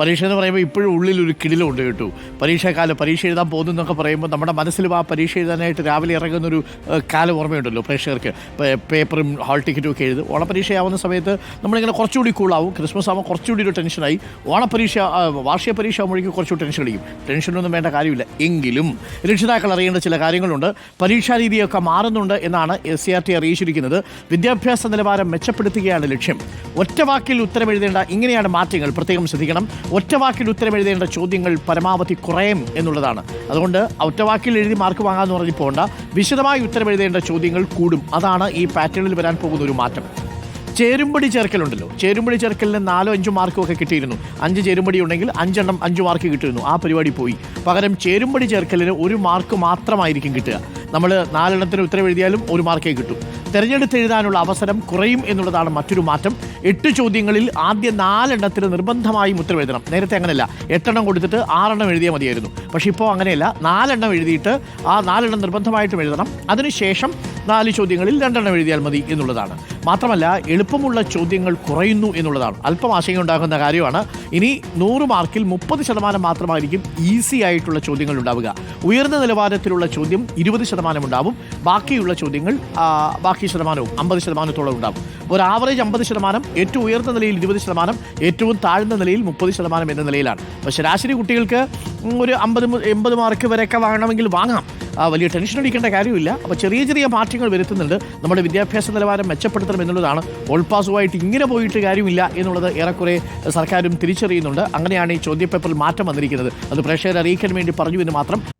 പരീക്ഷ എന്ന് പറയുമ്പോൾ ഇപ്പോഴും ഉള്ളിലൊരു കിടിലുണ്ട് കേട്ടു. പരീക്ഷാകാലം പരീക്ഷ എഴുതാൻ പോകുന്നു എന്നൊക്കെ പറയുമ്പോൾ നമ്മുടെ മനസ്സിലും ആ പരീക്ഷ എഴുതാനായിട്ട് രാവിലെ ഇറങ്ങുന്നൊരു കാലം ഓർമ്മയുണ്ടല്ലോ പ്രേക്ഷകർക്ക്. പേപ്പറും ഹാൾ ടിക്കറ്റും ഒക്കെ എഴുതും ഓണപരീക്ഷയാവുന്ന സമയത്ത് നമ്മളിങ്ങനെ കുറച്ചുകൂടി കൂളാവും ക്രിസ്മസ് ആകുമ്പോൾ കുറച്ചുകൂടി ഒരു ടെൻഷനായി ഓണപരീക്ഷ വാർഷിക പരീക്ഷ ആകുമ്പോഴേക്കും കുറച്ചുകൂടി ടെൻഷൻ അടിക്കും. ടെൻഷനൊന്നും വേണ്ട കാര്യമില്ല. എങ്കിലും രക്ഷിതാക്കൾ അറിയേണ്ട ചില കാര്യങ്ങളുണ്ട്. പരീക്ഷാ രീതിയൊക്കെ മാറുന്നുണ്ട് എന്നാണ് എസ് സി ആർ ടി അറിയിച്ചിരിക്കുന്നത്. വിദ്യാഭ്യാസ നിലവാരം മെച്ചപ്പെടുത്തുകയാണ് ലക്ഷ്യം. ഒറ്റ വാക്കിൽ ഉത്തരം എഴുതേണ്ട ഇങ്ങനെയാണ് മാറ്റങ്ങൾ. പ്രത്യേകം ശ്രദ്ധിക്കണം. ഒറ്റവാക്കിൽ ഉത്തരം എഴുതേണ്ട ചോദ്യങ്ങൾ പരമാവധി കുറയും എന്നുള്ളതാണ്. അതുകൊണ്ട് ഒറ്റവാക്കിൽ എഴുതി മാർക്ക് വാങ്ങാമെന്ന് പറഞ്ഞ് പോകണ്ട. വിശദമായി ഉത്തരം എഴുതേണ്ട ചോദ്യങ്ങൾ കൂടും. അതാണ് ഈ പാറ്റേണിൽ വരാൻ പോകുന്ന ഒരു മാറ്റം. ചേരുംപടി ചേർക്കലുണ്ടല്ലോ. ചേരുംപടി ചേർക്കലിന് നാലോ അഞ്ചു മാർക്കും ഒക്കെ കിട്ടിയിരുന്നു. അഞ്ച് ചേരുംപടി ഉണ്ടെങ്കിൽ അഞ്ചെണ്ണം അഞ്ച് മാർക്ക് കിട്ടിയിരുന്നു. ആ പരിപാടി പോയി. പകരം ചേരുംപടി ചേർക്കലിന് ഒരു മാർക്ക് മാത്രമായിരിക്കും കിട്ടുക. നമ്മൾ നാലെണ്ണത്തിന് ഉത്തരം എഴുതിയാലും ഒരു മാർക്കേ കിട്ടും. തെരഞ്ഞെടുത്ത് എഴുതാനുള്ള അവസരം കുറയും എന്നുള്ളതാണ് മറ്റൊരു മാറ്റം. എട്ട് ചോദ്യങ്ങളിൽ ആദ്യ നാലെണ്ണത്തിന് നിർബന്ധമായും ഉത്തരവെഴുതണം. നേരത്തെ അങ്ങനെയല്ല. എട്ടെണ്ണം കൊടുത്തിട്ട് ആറെണ്ണം എഴുതിയാൽ മതിയായിരുന്നു. പക്ഷേ ഇപ്പോൾ അങ്ങനെയല്ല. നാലെണ്ണം എഴുതിയിട്ട് ആ നാലെണ്ണം നിർബന്ധമായിട്ടും എഴുതണം. അതിനുശേഷം നാല് ചോദ്യങ്ങളിൽ രണ്ടെണ്ണം എഴുതിയാൽ മതി എന്നുള്ളതാണ്. മാത്രമല്ല എളുപ്പമുള്ള ചോദ്യങ്ങൾ കുറയുന്നു എന്നുള്ളതാണ്. അല്പം ആശയം ഉണ്ടാകുന്ന കാര്യമാണ്. ഇനി നൂറ് മാർക്കിൽ മുപ്പത് ശതമാനം മാത്രമായിരിക്കും ഈസി ആയിട്ടുള്ള ചോദ്യങ്ങൾ ഉണ്ടാവുക. ഉയർന്ന നിലവാരത്തിലുള്ള ചോദ്യം ഇരുപത് ശതമാനം ഉണ്ടാവും. ബാക്കിയുള്ള ചോദ്യങ്ങൾ ബാക്കി ശതമാനവും അമ്പത് ശതമാനത്തോളം ഉണ്ടാവും. ഒരു ആവറേജ് അമ്പത് ശതമാനം ഏറ്റവും ഉയർന്ന നിലയിൽ ഇരുപത് ശതമാനം ഏറ്റവും താഴ്ന്ന നിലയിൽ മുപ്പത് ശതമാനം എന്ന നിലയിലാണ്. അപ്പോൾ ശരാശരി കുട്ടികൾക്ക് ഒരു അമ്പത് എൺപത് മാർക്ക് വരെയൊക്കെ വാങ്ങണമെങ്കിൽ വാങ്ങാം. വലിയ ടെൻഷൻ അടിക്കേണ്ട കാര്യമില്ല. അപ്പോൾ ചെറിയ ചെറിയ മാറ്റങ്ങൾ വരുത്തുന്നുണ്ട്. നമ്മുടെ വിദ്യാഭ്യാസ നിലവാരം മെച്ചപ്പെടുത്തണം എന്നുള്ളതാണ്. ഓൾപാസുമായിട്ട് ഇങ്ങനെ പോയിട്ട് കാര്യമില്ല എന്നുള്ളത് ഏറെക്കുറെ സർക്കാരും തിരിച്ചറിയുന്നുണ്ട്. അങ്ങനെയാണ് ഈ ചോദ്യപേപ്പറിൽ മാറ്റം വന്നിരിക്കുന്നത്. അത് പ്രേക്ഷകരെ അറിയിക്കാൻ വേണ്ടി പറഞ്ഞു എന്ന് മാത്രം